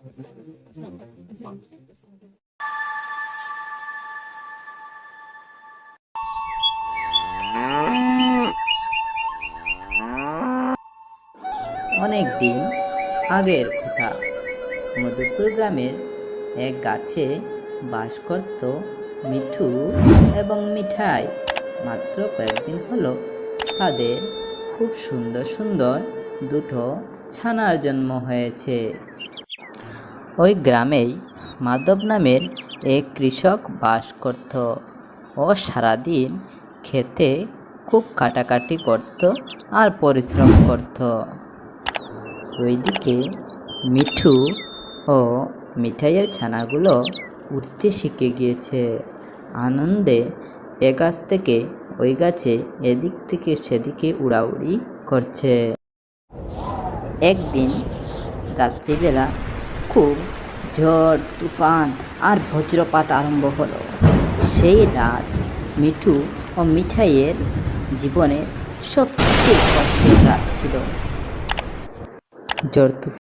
অনেক দিন আগের কথা। মধুপুর গ্রামের এক গাছে বাস করত মিঠু এবং মিঠাই। মাত্র কয়েকদিন হলো তাদের খুব সুন্দর সুন্দর দুটো ছানার জন্ম হয়েছে। ওই গ্রামেই মাধব নামের এক কৃষক বাস করত ও সারাদিন খেতে খুব কাটাকাটি করত আর পরিশ্রম করত। ওইদিকে মিঠু ও মিঠাইয়ের ছানাগুলো উঠতে শিখে গিয়েছে। আনন্দে এ গাছ থেকে ওই গাছে এদিক থেকে সেদিকে উড়াউড়ি করছে। একদিন রাত্রিবেলা খুব ঝড়, তুফান আর বজ্রপাত আরম্ভ হলো। সেই রাত মিঠু ও মিঠাইয়ের জীবনের সবচেয়ে কষ্টের রাত ছিল। ঝড়